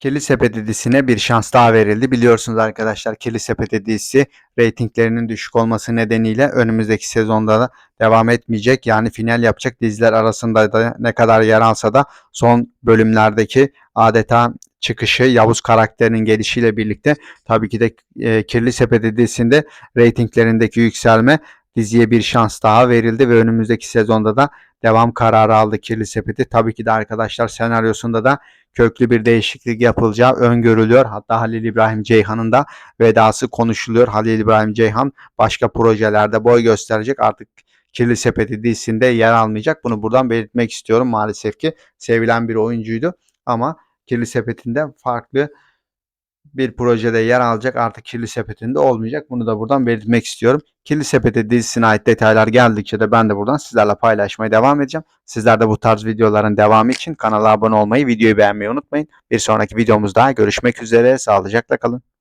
Kirli dizisine bir şans daha verildi. Biliyorsunuz arkadaşlar Kirli Sepeti dizisi reytinglerinin düşük olması nedeniyle önümüzdeki sezonda da devam etmeyecek. Yani final yapacak diziler arasında da ne kadar yer alsa da son bölümlerdeki adeta çıkışı Yavuz karakterinin gelişiyle birlikte tabii ki de e, Kirli Sepeti dizisinde reytinglerindeki yükselme diziye bir şans daha verildi ve önümüzdeki sezonda da devam kararı aldı Kirli Sepeti. Tabii ki de arkadaşlar senaryosunda da köklü bir değişiklik yapılacağı öngörülüyor. Hatta Halil İbrahim Ceyhan'ın da vedası konuşuluyor. Halil İbrahim Ceyhan başka projelerde boy gösterecek. Artık Kirli Sepeti dizisinde yer almayacak. Bunu buradan belirtmek istiyorum. Maalesef ki sevilen bir oyuncuydu ama Kirli Sepeti'nde farklı bir projede yer alacak artık Kirli Sepeti'nde olmayacak. Bunu da buradan belirtmek istiyorum. Kirli Sepeti dizisine ait detaylar geldikçe de ben de buradan sizlerle paylaşmaya devam edeceğim. Sizler de bu tarz videoların devamı için kanala abone olmayı, videoyu beğenmeyi unutmayın. Bir sonraki videomuzda görüşmek üzere. Sağlıcakla kalın.